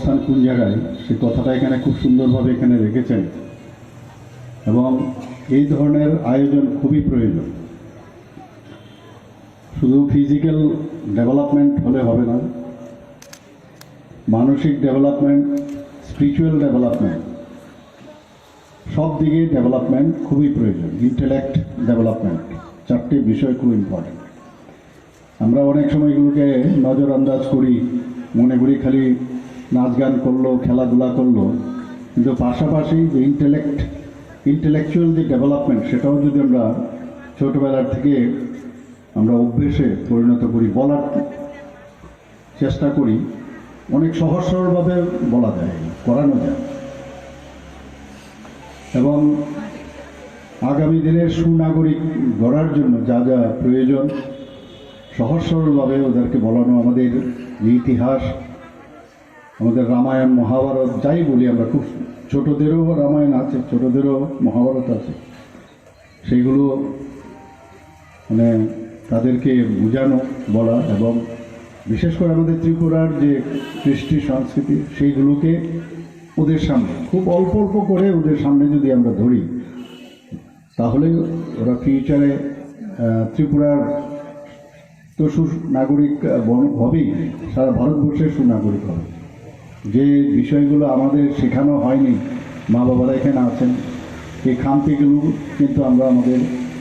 অবস্থান কোন জায়গায়, সে কথাটা এখানে খুব সুন্দরভাবে এখানে রেখেছেন। এবং এই ধরনের আয়োজন খুবই প্রয়োজন। শুধু ফিজিক্যাল ডেভেলপমেন্ট হলে হবে না, মানসিক ডেভেলপমেন্ট স্পিরিচুয়াল ডেভেলপমেন্ট সব দিকে ডেভেলপমেন্ট খুবই প্রয়োজন। ইন্টেলেক্ট ডেভেলপমেন্ট চারটি বিষয় খুব ইম্পর্টেন্ট আমরা অনেক সময় এগুলোকে নজরআন্দাজ করি, মনে করি খালি নাচ গান করল, খেলাধুলা করল। কিন্তু পাশাপাশি যে ইন্টেলেক্ট ইন্টেলেকচুয়াল যে ডেভেলপমেন্ট সেটাও যদি আমরা ছোটোবেলার থেকে আমরা অভ্যেসে পরিণত করি, বলার চেষ্টা করি, অনেক সহজ সরলভাবে বলা যায়, করানো যায়। এবং আগামী দিনের সুনাগরিক গড়ার জন্য যা যা প্রয়োজন, সহজ সরলভাবে ওদেরকে বলানো আমাদের যে ইতিহাস আমাদের রামায়ণ, মহাভারত, যাই বলি আমরা, খুব ছোটদেরও রামায়ণ আছে, ছোটদেরও মহাভারত আছে। সেইগুলো মানে তাদেরকে বোঝানো, বলা এবং বিশেষ করে আমাদের ত্রিপুরার যে কৃষ্টি সংস্কৃতি, সেইগুলোকে ওদের সামনে, খুব অল্প অল্প করে ওদের সামনে যদি আমরা ধরি, তাহলে ওরা ফিউচারে ত্রিপুরার তো সুনাগরিক হবেই, সারা ভারতবর্ষের সুনাগরিক হবে। যে বিষয়গুলো আমাদের শেখানো হয়নি, মা বাবারা এখানে আছেন, এই খামতিগুলো কিন্তু আমরা আমাদের,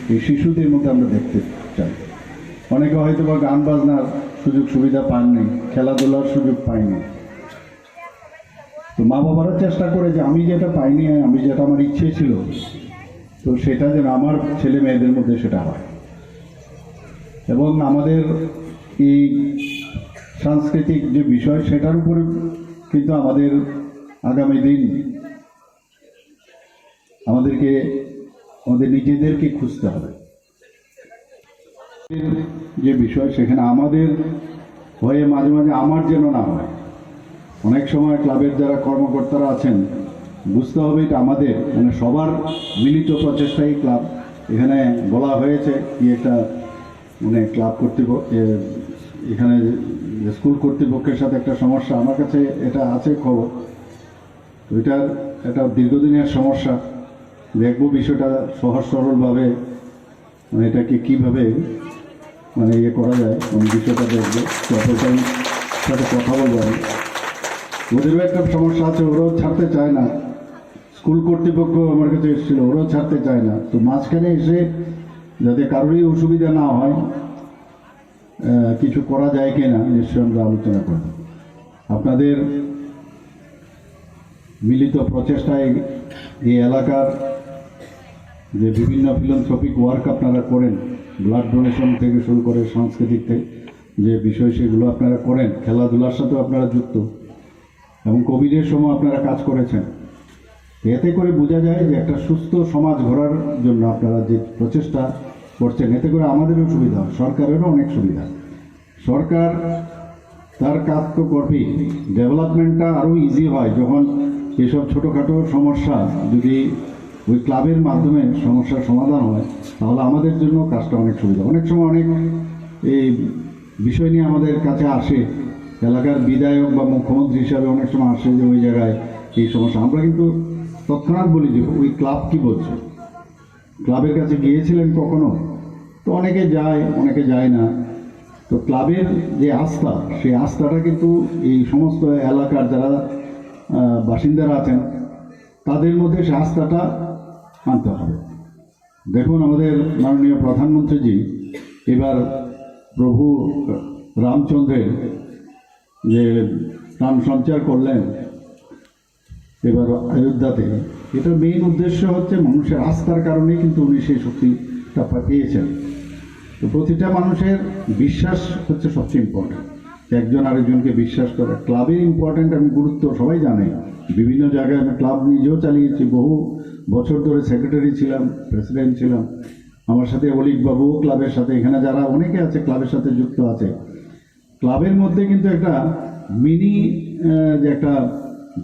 এই শিশুদের মধ্যে আমরা দেখতে চাই। অনেকে হয়তো বা গান বাজনার সুযোগ সুবিধা পাননি, খেলাধুলার সুযোগ পায়নি তো মা বাবারা চেষ্টা করে যে আমি যেটা পাইনি, আমি যেটা আমার ইচ্ছে ছিল, তো সেটা যেন আমার ছেলে মেয়েদের মধ্যে সেটা হয়। এবং আমাদের এই সাংস্কৃতিক যে বিষয়, সেটার উপরে কিন্তু আমাদের আগামী দিন আমাদেরকে, আমাদের নিজেদেরকে খুঁজতে হবে। যে বিষয়, সেখানে আমাদের হয়ে মাঝে মাঝে আমার যেন না হয়। অনেক সময় ক্লাবের যারা কর্মকর্তারা আছেন, বুঝতে হবে এটা আমাদের। মানে সবার মিলিত প্রচেষ্টাই ক্লাব। এখানে বলা হয়েছে কি একটা মানে ক্লাব কর্তৃপক্ষ এখানে স্কুল কর্তৃপক্ষের সাথে একটা সমস্যা। আমার কাছে এটা আছে খবর। তো এটার একটা দীর্ঘদিনের সমস্যা। দেখব বিষয়টা সহজ সরলভাবে মানে এটাকে কীভাবে মানে ইয়ে করা যায়। কোন বিষয়টা দেখব। অপরটাই সাথে কথা বলব আমি। ওদেরও একটা সমস্যা আছে, ওরাও ছাড়তে চায় না। স্কুল কর্তৃপক্ষ আমার কাছে এসেছিল, ওরাও ছাড়তে চায় না। তো মাঝখানে এসে যাতে কারোরই অসুবিধা না হয় কিছু করা যায় কিনা নিশ্চয়ই আমরা আলোচনা করব। আপনাদের মিলিত প্রচেষ্টায় এই এলাকার যে বিভিন্ন ফিলন্থ্রপিক ওয়ার্ক আপনারা করেন ব্লাড ডোনেশন থেকে শুরু করে সাংস্কৃতিক থেকে, যে বিষয় সেগুলো আপনারা করেন, খেলাধুলার সাথেও আপনারা যুক্ত, এবং কোভিডের সময় আপনারা কাজ করেছেন। এতে করে বোঝা যায় যে একটা সুস্থ সমাজ গড়ার জন্য আপনারা যে প্রচেষ্টা করছেন। এতে করে আমাদেরও সুবিধা হয়, সরকারেরও অনেক সুবিধা। সরকার তার কাজ তো করবেই। ডেভেলপমেন্টটা আরও ইজি হয় যখন এসব ছোটোখাটো সমস্যা যদি ওই ক্লাবের মাধ্যমে সমস্যার সমাধান হয়, তাহলে আমাদের জন্য কাজটা অনেক সুবিধা। অনেক সময় অনেক এই বিষয় নিয়ে আমাদের কাছে আসে। এলাকার বিধায়ক বা মুখ্যমন্ত্রী হিসাবে অনেক সময় আসে যে ওই জায়গায় এই সমস্যা। আমরা কিন্তু তৎক্ষণাৎ বলি যে ওই ক্লাব কি বলছে? ক্লাবের কাছে গিয়েছিলেন কখনো? তো অনেকে যায় অনেকে যায় না। তো ক্লাবের যে আস্থা, সেই আস্থাটা কিন্তু এই সমস্ত এলাকার যারা বাসিন্দারা আছেন, তাদের মধ্যে সেই আস্থাটা আনতে হবে। দেখুন আমাদের মাননীয় প্রধানমন্ত্রীজি, এবার প্রভু রামচন্দ্রের যে প্রাণ সঞ্চার করলেন, এবার অযোধ্যাতে এটার মেইন উদ্দেশ্য হচ্ছে মানুষের আস্থার কারণে কিন্তু উনি সেই শক্তিটা পেয়েছেন। তো প্রতিটা মানুষের বিশ্বাস হচ্ছে সবচেয়ে ইম্পর্টেন্ট একজন আরেকজনকে বিশ্বাস করা। ক্লাবের ইম্পর্টেন্ট আমি গুরুত্ব সবাই জানে। বিভিন্ন জায়গায় আমি ক্লাব নিজেও চালিয়েছি। বহু বছর ধরে সেক্রেটারি ছিলাম প্রেসিডেন্ট ছিলাম। আমার সাথে অলিক বাবুও ক্লাবের সাথে। এখানে যারা অনেকে আছে ক্লাবের সাথে যুক্ত আছে। ক্লাবের মধ্যে কিন্তু একটা মিনি যে একটা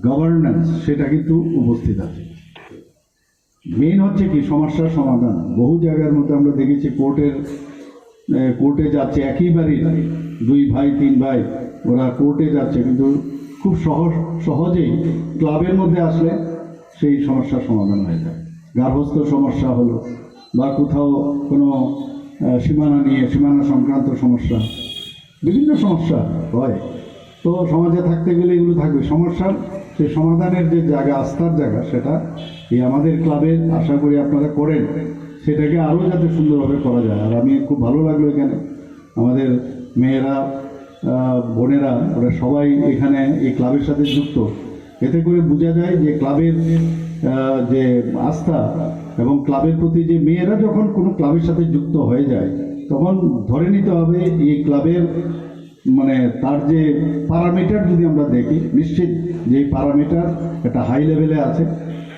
গভর্নেন্স সেটা কিন্তু উপস্থিত আছে। মেন হচ্ছে কি? সমস্যার সমাধান। বহু জায়গার মধ্যে আমরা দেখেছি কোর্টের কোর্টে যাচ্ছে, একই বাড়ির দুই ভাই, তিন ভাই, ওরা কোর্টে যাচ্ছে, কিন্তু খুব সহজ, সহজেই ক্লাবের মধ্যে আসলে সেই সমস্যার সমাধান হয়ে যায়। গার্হস্থ্য সমস্যা হলো, বা কোথাও কোনো সীমানা নিয়ে, সীমানা সংক্রান্ত সমস্যা, বিভিন্ন সমস্যা হয়। তো সমাজে থাকতে গেলে এগুলো থাকবে। সমস্যার সেই সমাধানের যে জায়গা, আস্থার জায়গা, সেটা এই আমাদের ক্লাবের আশা করি আপনারা করেন। সেটাকে আরও যাতে সুন্দরভাবে করা যায়। আর আমি খুব ভালো লাগল এখানে। আমাদের মেয়েরা বোনেরা, ওরা সবাই এখানে এই ক্লাবের সাথে যুক্ত। এতে করে বোঝা যায় যে ক্লাবের যে আস্থা এবং ক্লাবের প্রতি যে মেয়েরা যখন কোনো ক্লাবের সাথে যুক্ত হয়ে যায়, তখন ধরে নিতে হবে এই ক্লাবের মানে তার যে প্যারামিটার যদি আমরা দেখি, নিশ্চিত যে এই প্যারামিটার একটা হাই লেভেলে আছে।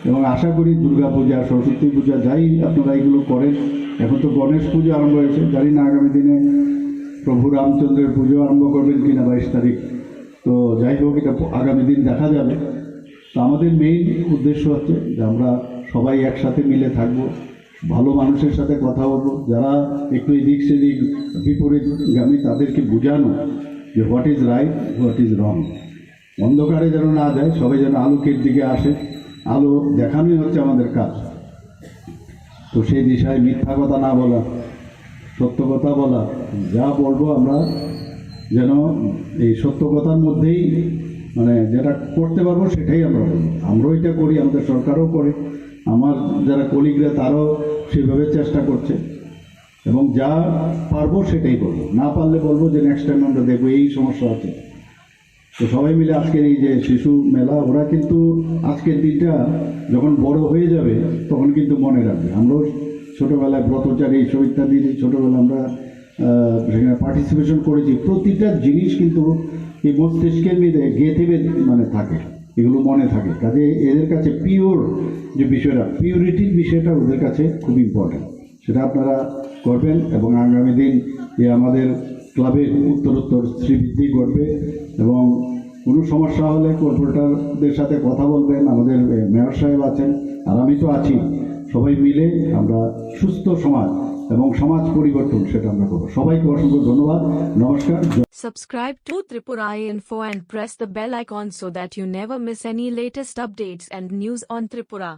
এবং আশা করি দুর্গা পূজা, সরস্বতী পূজা, যাই আপনারা এগুলো করেন, এখন তো গণেশ পুজো আরম্ভ হয়েছে, জানি না আগামী দিনে প্রভু রামচন্দ্রের পুজো আরম্ভ করবেন কিনা বাইশ তারিখ। তো যাই হোক, এটা আগামী দিন দেখা যাবে। তো আমাদের মেইন উদ্দেশ্য হচ্ছে যে আমরা সবাই একসাথে মিলে থাকব, ভালো মানুষের সাথে কথা বলব। যারা একটু এদিক সেদিক বিপরীত বিপরীতগামী, তাদেরকে বোঝানো যে what is right what is wrong অন্ধকারে যেন না যায়, সবাই যেন আলোকের দিকে আসে। আলো দেখানোই হচ্ছে আমাদের কাজ। তো সেই দিশায় মিথ্যা কথা না বলা, সত্য কথা বলা, যা বলব আমরা যেন এই সত্য কথার মধ্যেই মানে যেটা করতে পারব সেটাই আমরা আমরাও এটা করি, আমাদের সরকারও করে। আমার যারা কলিগরা তারাও সেভাবে চেষ্টা করছে। এবং যা পারব সেটাই বলব। না পারলে বলব যে নেক্সট টাইম আমরা দেখব এই সমস্যা আছে। তো সবাই মিলে আজকের এই যে শিশু মেলা, ওরা কিন্তু আজকের দিনটা যখন বড় হয়ে যাবে, তখন কিন্তু মনে রাখবে। আমরাও ছোটোবেলায় ব্রতচারী এইসব ইত্যাদি ছোটোবেলায় আমরা সেখানে পার্টিসিপেশন করেছি। প্রতিটা জিনিস কিন্তু এই মস্তিষ্কের মধ্যে গেঁথে মানে থাকে, এগুলো মনে থাকে। কাজে এদের কাছে পিওর যে বিষয়টা পিউরিটির বিষয়টা ওদের কাছে খুব ইম্পর্টেন্ট সেটা আপনারা করবেন এবং আগামী দিন যে আমাদের ক্লাবের উত্তরোত্তর শ্রীবৃদ্ধি করবে এবং কোনো সমস্যা হলে কর্পোরেটরদের সাথে কথা বলবেন। আমাদের মেয়র সাহেব আছেন, আর আমি তো আছি। সবাই মিলে আমরা সুস্থ সমাজ এবং সমাজ পরিবর্তন সেটা আমরা করব। সবাইকে অসংখ্য ধন্যবাদ। নমস্কার। Subscribe to Tripura Info and press the bell icon so that you never miss any latest updates and news on Tripura.